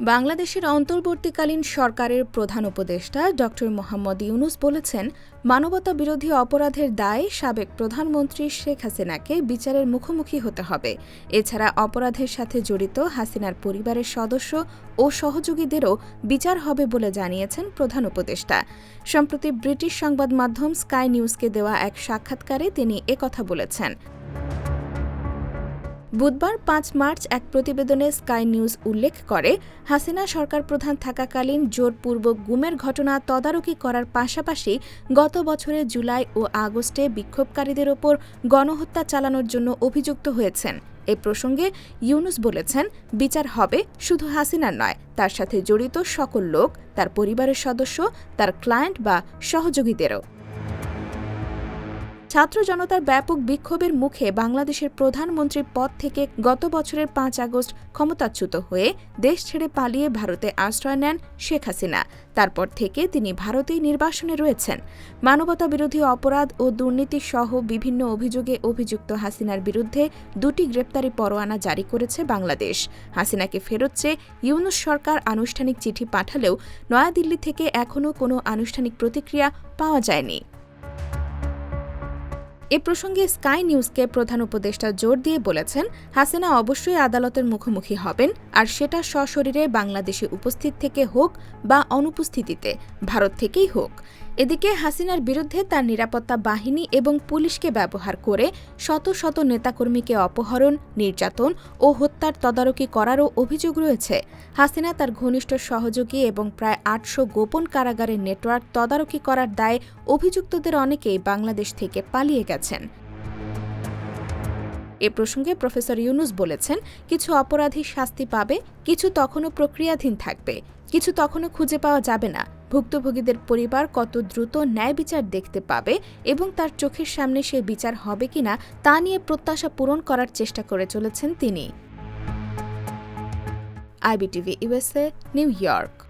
বাংলাদেশের অন্তর্বর্তীকালীন সরকারের প্রধান উপদেষ্টা ড মোহাম্মদ ইউনুস বলেছেন মানবতা বিরোধী অপরাধের দায়ে সাবেক প্রধানমন্ত্রী শেখ হাসিনাকে বিচারের মুখোমুখি হতে হবে। এছাড়া অপরাধের সাথে জড়িত হাসিনার পরিবারের সদস্য ও সহযোগীদেরও বিচার হবে বলে জানিয়েছেন প্রধান উপদেষ্টা। সম্প্রতি ব্রিটিশ সংবাদ মাধ্যম স্কাই নিউজকে দেওয়া এক সাক্ষাৎকারে তিনি একথা বলেছেন। বুধবার পাঁচ মার্চ এক প্রতিবেদনে স্কাই নিউজ উল্লেখ করে, হাসিনা সরকার প্রধান থাকাকালীন জোরপূর্বক গুমের ঘটনা তদারকি করার পাশাপাশি গত বছরের জুলাই ও আগস্টে বিক্ষোভকারীদের ওপর গণহত্যা চালানোর জন্য অভিযুক্ত হয়েছেন। এ প্রসঙ্গে ইউনুস বলেছেন, বিচার হবে শুধু হাসিনার নয়, তার সাথে জড়িত সকল লোক, তার পরিবারের সদস্য, তার ক্লায়েন্ট বা সহযোগীদেরও। ছাত্র জনতার ব্যাপক বিক্ষোভের মুখে বাংলাদেশের প্রধানমন্ত্রীর পদ থেকে গত বছরের পাঁচ আগস্ট ক্ষমতাচ্যুত হয়ে দেশ ছেড়ে পালিয়ে ভারতে আশ্রয় নেন শেখ হাসিনা। তারপর থেকে তিনি ভারতেই নির্বাসনে রয়েছেন। মানবতা বিরোধী অপরাধ ও দুর্নীতি সহ বিভিন্ন অভিযোগে অভিযুক্ত হাসিনার বিরুদ্ধে দুটি গ্রেপ্তারি পরোয়ানা জারি করেছে বাংলাদেশ। হাসিনাকে ফেরত চেয়ে ইউনুস সরকার আনুষ্ঠানিক চিঠি পাঠালেও নয়াদিল্লি থেকে এখনও কোনো আনুষ্ঠানিক প্রতিক্রিয়া পাওয়া যায়নি। এ প্রসঙ্গে স্কাই নিউজকে প্রধান উপদেষ্টা জোর দিয়ে বলেছেন, হাসিনা অবশ্যই আদালতের মুখোমুখি হবেন, আর সেটা সশরীরে বাংলাদেশে উপস্থিত থেকে হোক বা অনুপস্থিতিতে, ভারত থেকেই হোক। এদিকে হাসিনার বিরুদ্ধে তার নিরাপত্তা বাহিনী এবং পুলিশকে ব্যবহার করে শত শত নেতাকর্মীকে অপহরণ, নির্যাতন ও হত্যার তদারকি করারও অভিযোগ রয়েছে। হাসিনা তার ঘনিষ্ঠ সহযোগী এবং প্রায় আটশো গোপন কারাগারের নেটওয়ার্ক তদারকি করার দায়ে অভিযুক্তদের অনেকেই বাংলাদেশ থেকে পালিয়ে গেছেন। এ প্রসঙ্গে প্রফেসর ইউনুস বলেছেন, কিছু অপরাধী শাস্তি পাবে, কিছু তখনও প্রক্রিয়াধীন থাকবে। কিছু তখনও খুঁজে পাওয়া যাবে না। ভুক্তভোগীদের পরিবার কত দ্রুত ন্যায় বিচার দেখতে পাবে এবং তার চোখের সামনে সেই বিচার হবে কিনা তা নিয়ে প্রত্যাশা পূরণ করার চেষ্টা করে চলেছেন তিনি। IBTV USA New York.